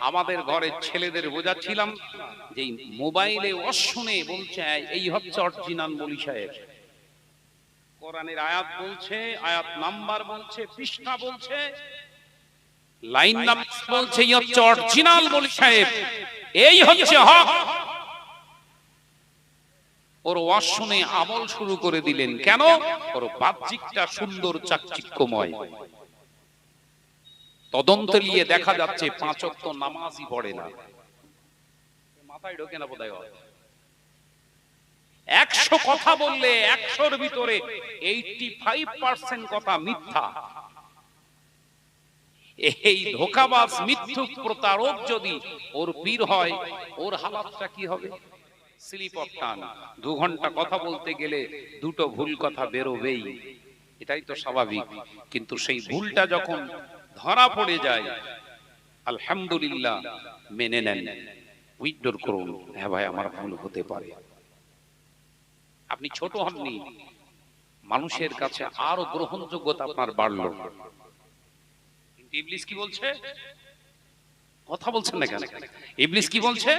আমাদের ঘরের ছেলেদের বোঝাচ্ছিলাম যে মোবাইলে অশুনে বলছে, এই হচ্ছে অরিজিনাল বলি সাহেব। কোরআনের আয়াত বলছে, আয়াত নাম্বার বলছে, পৃষ্ঠা বলছে, লাইন নাম্বার বলছে, এই হচ্ছে অরিজিনাল বলি সাহেব। এই হচ্ছে হক। ওর অশুনে আমল শুরু করে দিলেন। কেন? ওর বাহ্যিকটা সুন্দর, চাকচিক্যময়। তদন্ত নিয়ে দেখা যাচ্ছে পাঁচ অক্ত নামাজই পড়ে না। মাথায় ঢোকে না ওর। একশো কথা বললে একশোর ভিতরে এইটি ফাইভ পার্সেন্ট কথা মিথ্যা। এই ধোকাবাজ মিথ্যুক প্রতারক যদি ওর পীর হয় ওর হালাতটা কি হবে? স্লিপ অফ টান। দু ঘণ্টা কথা বলতে গেলে দুটো ভুল কথা বেরোবেই। এটাই তো স্বাভাবিক। কিন্তু সেই ভুলটা যখন ধরা পড়ে যায়। আলহামদুলিল্লাহ, মেনে নেন। উইথড্র করুন। হ্যাঁ ভাই, আমার ভুল হতে পারে। আপনি ছোট হননি। মানুষের কাছে আরও গ্রহণযোগ্যতা আপনার বাড়লো। ইবলিস কি বলছে? কথা বলছেন না কেন? ইবলিস কি বলছে?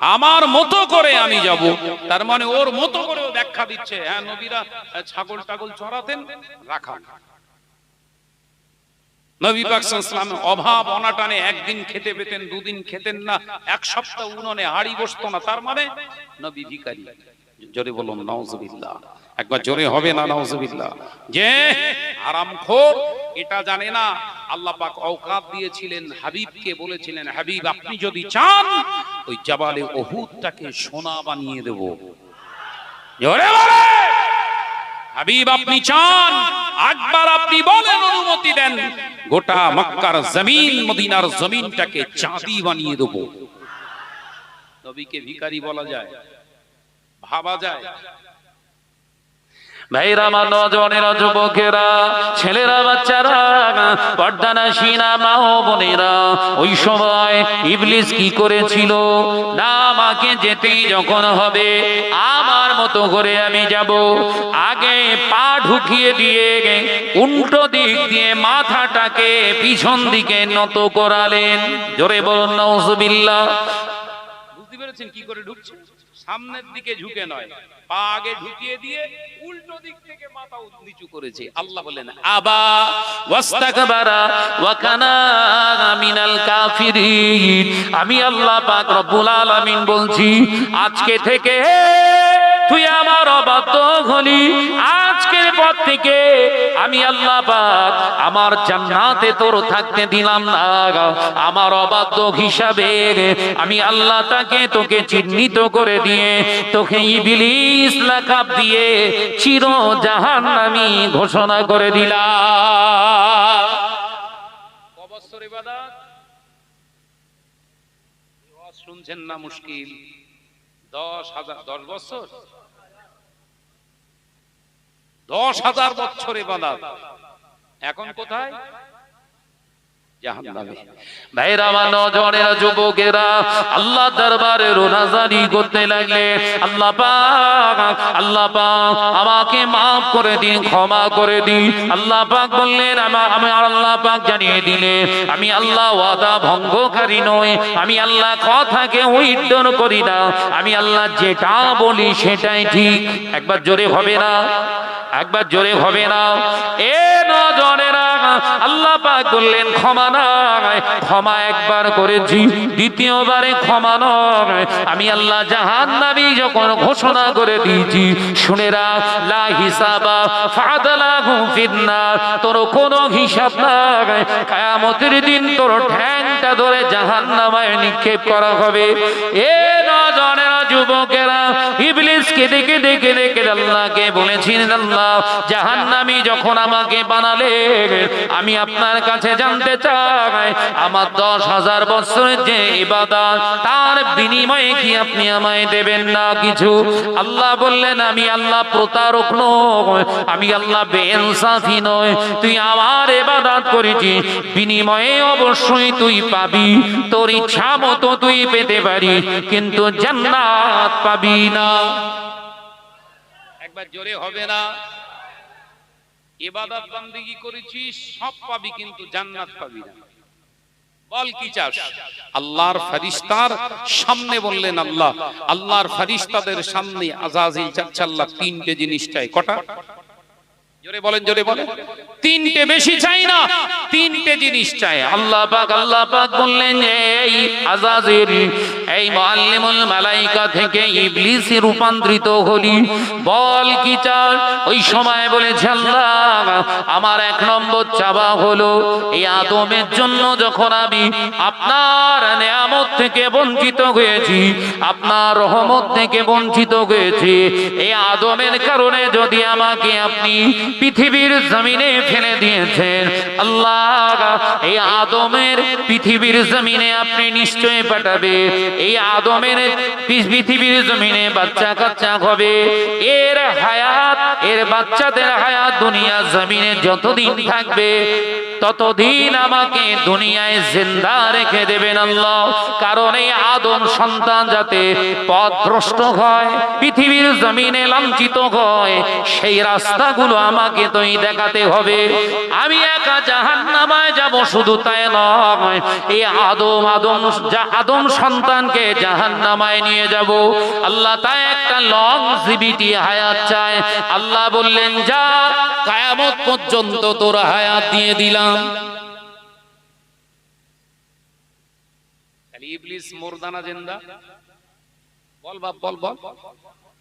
আমার মতো করে আমি যাব। তার মানে ওর মতো করে ব্যাখ্যা দিচ্ছে। হ্যাঁ নবীরা ছাগল টাগল চড়াতেন রাখা অভাব অনাটানে একদিন খেতে পেতেন, দুদিন খেতেন না, এক সপ্তাহ উননে হাড়ি বসতো না। তার মানে নবী জোরে বলুন, নাউজুবিল্লাহ। একবার জোরে হবে না, নাউজুবিল্লাহ। যে আরামখোর এটা জানে না। আল্লাহ পাক অওকাত দিয়েছিলেন, হাবিবকে বলেছিলেন, হাবিব, আপনি যদি চান, ওই জাবালে ওহুদটাকে সোনা বানিয়ে দেব। জোরে বলে। হাবিব, আপনি চান একবার আপনি বলেন, অনুমতি দেন, গোটা মক্কার জমিন, মদিনার জমিনটাকে চাঁদি বানিয়ে দেব। নবীকে ভিখারি বলা যায়, ভাবা যায় ভাইরা আমার নজনেরা যুবকেরা, ছেলেরা, বাচ্চারা পর্দানা সিনা মা ও বোনেরা, ওই সময় ইবলিস কি করেছিল? না, আমাকে যেতেই যখন হবে, আমার মতো করে আমি যাব। আগে পা ঢুকিয়ে দিয়ে উল্টো দিক দিয়ে মাথাটাকে পিছন দিকে নত করালেন। জোরে বলুন নওজুবিল্লাহ বুঝতে পেরেছেন কি করে ঢুকছে? সামনের দিকে ঝুঁকে নয়, পা আগে ঢুকিয়ে দিয়ে উল্টো দিক থেকে মাথা নিচু করেছে। আল্লাহ বলেন, আবা, ওয়াস্তাকবারা ওয়া কানা মিনাল কাফিরিন। আমি আল্লাহ পাক রব্বুল আলামিন বলছি, আজকে থেকে তুই আমার অবাধ্য হলি। আজকের পর থেকে আমি আল্লাহ আমার জান্নাতে তোর থাকতে দিলাম না আমার অবাধ্য হিসাবে আমি আল্লাহ তাকে তোকে চিহ্নিত করে দিয়ে তোকে ইবলিস লাকাব দিয়ে চির জাহান্নামী ঘোষণা করে দিলাম। শুনছেন না মুশকিল। দশ হাজার, দশ বছর? দশ হাজার বছর ইবাদত এখন কোথায়? আল্লাহ আল্লাহ আমি আল্লাহ জানিয়ে আমি আল্লাহ ওয়াদা ভঙ্গকারী নই, আমি আল্লাহ কথাকে উইড্ডন করি না, আমি আল্লাহ যেটা বলি সেটাই ঠিক। একবার জোরে হবে না? একবার জোরে হবে না। এ নজরেরা আল্লাহ পাক বললেন, ক্ষমা নয়। ক্ষমা একবার করেছি, দ্বিতীয়বারে ক্ষমা নয়। আমি আল্লাহ জাহান্নামী যখন ঘোষণা করে দিয়েছি, শুনে রাখ, লা হিসাবা ফাদালাহু ফিন্নার। তোর কোনো হিসাব নাই। কিয়ামতের দিন তোর ঠ্যাংটা ধরে জাহান্নামায় নিক্ষেপ করা হবে। এ নজনেরা যুবকেরা ইবলিসকে দেখে দেখে দেখে আল্লাহকে বলেছিলেন, আল্লাহ, জাহান্নামী যখন আমাকে বানালে আমি আপনার কাছে জানতে চাই, আমার দশ হাজার বছরের যে ইবাদত, তার বিনিময়ে কি আপনি আমায় দেবেন না কিছু? আল্লাহ বললেন, আমি আল্লাহ প্রতারক নয় আমি আল্লাহ বেইনসাফি নয় তুই আমার ইবাদত করেছিস, বিনিময়ে অবশ্যই তুই পাবি, তোর ইচ্ছা মতো তুই পেতে পারি কিন্তু জান্নাত পাবি না। একবার জোরে হবে না। এবাদত বন্দিগি করেছিস, সব পাবি কিন্তু জান্নাত পাবি না। বল কি চাস? আল্লাহর ফারিস্তার সামনে বললেন আল্লাহ। আল্লাহর ফারিস্তাদের সামনে আজাজিল চাচ্ছে আল্লাহ তিনটে জিনিস চাই। কটা? জোরে বলেন জোরে বলেন। তিনটে বেশি চাই না, তিনটে জিনিস চাই। আল্লাহ পাক আল্লাহ পাক বললেন, এই এই মুআল্লিমুল মালাইকা থেকে ইবলিসে রূপান্তরিত হলি। বল কি চাস? ওই সময় বলেছে আল্লাহ, আমার এক নম্বর চাওয়া হলো, এই আদমের জন্য যখন আমি আপনার নিয়ামত থেকে বঞ্চিত হয়েছি, আপনার রহমত থেকে বঞ্চিত হয়েছি, এই আদমের কারণে যদি আমাকে আপনি পৃথিবীর জমিনে ফেলে দিয়েছেন। আল্লাহ, এই আদমের পৃথিবীর জমিনে আপনি নিশ্চয় পাঠাবে। এই আদমের পৃথিবীর জমিনে বাচ্চা কাচ্চা হবে। এর হায়াত, এর বাচ্চাদের হায়াত দুনিয়া জমিনে যতদিন থাকবে, ততদিন আমাকে দুনিয়ায় জিন্দা রেখে দেবেন আল্লাহ। কারণ এই আদম সন্তান যাতে পথভ্রষ্ট হয়, পৃথিবীর জমিনে লাঞ্ছিত হয়, সেই রাস্তাগুলো আমাকে তুই দেখাতে হবে। আমি একা জাহান নামায় যাব শুধু তাই নয় এই আদম আদম আদম সন্তানকে জাহান নামায় নিয়ে যাব। আল্লাহ তাই একটা লং জিবিটি হায়াত চায়। আল্লাহ বললেন যা কায়ামত পর্যন্ত তোর হায়াত দিয়ে দিলাম।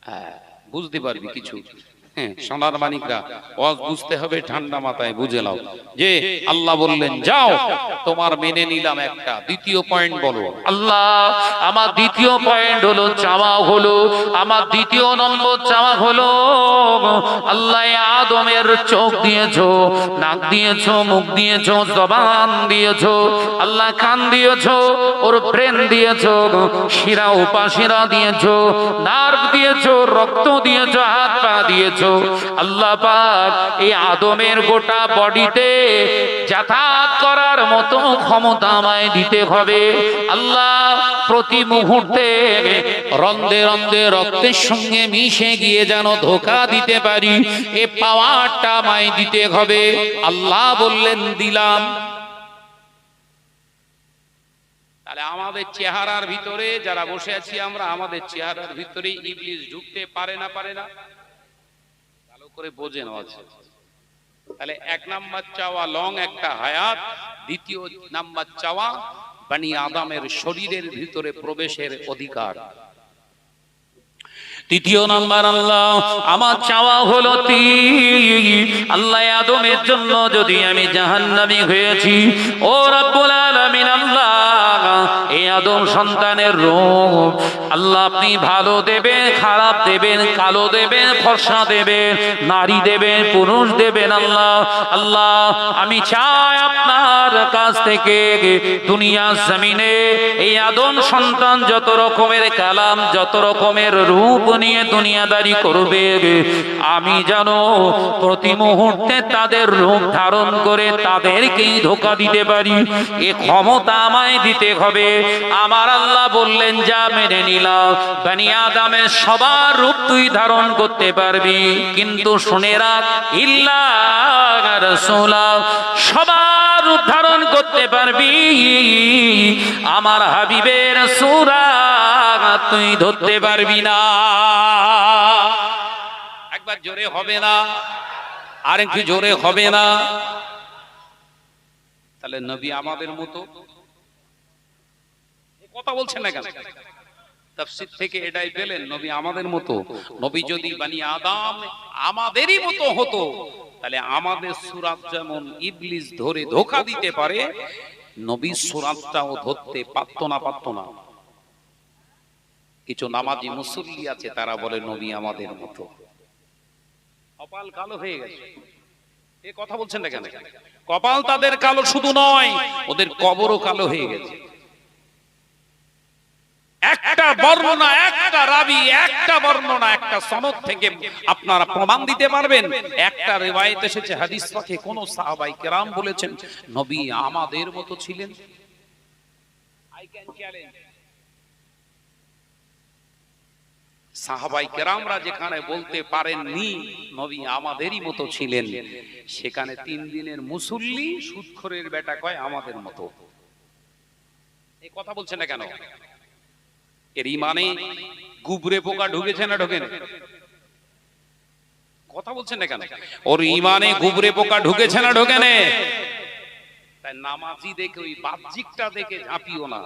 হ্যাঁ, বুঝতে পারবি কিছু। সোনার মানিকরা, ওয়াজ বুঝতে হবে, ঠান্ডা মাথায় বুঝে নাও। যে আল্লাহ বললেন, যাও, তোমার মেনে নিলাম একটা। দ্বিতীয় পয়েন্ট বলো। আল্লাহ, আমার দ্বিতীয় পয়েন্ট হলো চাওয়া হলো। আমার দ্বিতীয় নম্বর চাওয়া হলো, আল্লাহ আদমের চোখ দিয়েছ, নাক দিয়েছ, মুখ দিয়েছ, জবান দিয়েছ, আল্লাহ কান দিয়েছ, ওর ব্রেন দিয়েছ, শিরা, উপাশিরা দিয়েছ, নার্ভ দিয়েছ, রক্ত দিয়েছ, হাত পা দিয়েছ আল্লাহ পাক এই আদমের গোটা বডিতে যাতায়াত করার মতো ক্ষমতা আমায় দিতে হবে। আল্লাহ প্রতি মুহূর্তে রন্দে রন্দে রক্তের সঙ্গে মিশে গিয়ে যেন ধোকা দিতে পারি, এ পাওয়ারটা আমায় দিতে হবে। আল্লাহ বললেন, দিলাম। তাহলে আমাদের চেহারার ভিতরে যারা বসে আছি আমরা, আমাদের চেহারার ভিতরে ইবলিস ঢুকতে পারে না পারে না। করে বোঝেন আছে। তাহলে এক নাম্বার চাওয়া লং একটা হায়াত, দ্বিতীয় নাম্বার চাওয়া বানি আদামের শরীরের ভিতরে প্রবেশের অধিকার। তৃতীয় নাম্বার আল্লাহ, আমার চাওয়া হলো আল্লাহ আদমের জন্য যদি আমি জাহান্নামী হয়েছি, ও রব্বুল আলামিন আল্লাহ এই আদম সন্তানের রূপ আল্লাহ আপনি ভালো দেবেন, খারাপ দেবেন, কালো দেবেন, ফর্সা দেবেন, নারী দেবেন, পুরুষ দেবেন আল্লাহ। আল্লাহ, আমি চাই আপনার কাছ থেকে দুনিয়া জমিনে এই আদম সন্তান যত রকমের কালাম, যত রকমের রূপ নিয়ে দুনিয়াদারি করবে। আমি যেন প্রতি মুহূর্তে তাদের রূপ ধারণ করে তাদেরকেই ধোকা দিতে পারি। এ ক্ষমতা আমায় দিতে হবে। আমার আল্লাহ বললেন, যা মেনে সবার রূপ তুই ধারণ করতে পারবি। কিন্তু শুনে ইল্লা সবার রূপ ধারণ করতে পারবি। আমার হাবিবের তুই ধরতে পারবি না। একবার জোরে হবে না, আর একটু জোরে হবে না। তাহলে নবী আমাদের মতো। কথা বলছেন না কেন? তাফসীর থেকে এটাই পেলেন নবী আমাদের মতো। নবী যদি বানি আদম আমাদেরই মতো হতো তাহলে আমাদের সুরাত যেমন ইবলিস ধরে ধোকা দিতে পারে নবী সুরাতটাও ধরতে পারতো না পারতো না। কিছু নামাজি মুসল্লি আছে তারা বলে নবী আমাদের মতো। কপাল কালো হয়ে গেছে। এ কথা বলছেন না কেন? কপাল তাদের কালো শুধু নয় ওদের কবরও কালো হয়ে গেছে। একটা বর্ণনা একটা রাবি একটা বর্ণনা একটা সনদ থেকে আপনারা প্রমাণ দিতে পারবেন। একটা রেওয়ায়েত এসেছে হাদিস পাকে কোন সাহাবাই কেরাম বলেছেন নবী আমাদের মতো ছিলেন? আই ক্যান চ্যালেঞ্জ সাহাবাই কেরামরা যেখানে বলতে পারেননি নবী আমাদেরই মতো ছিলেন। সেখানে তিন দিনের মুসল্লি সুৎখরের বেটা কয় আমাদের মতো। এই কথা বলছেন না কেন? এর ইমানে গুবরে পোকা ঢুকেছে না ঢোকেন? কথা বলছেন না কেন ওর ইমানে গুবরে পোকা ঢুকেছে না ঢোকেনে? তাই নামাজি দেখে ওই বাহ্যিকটা দেখে ঝাঁপিও না।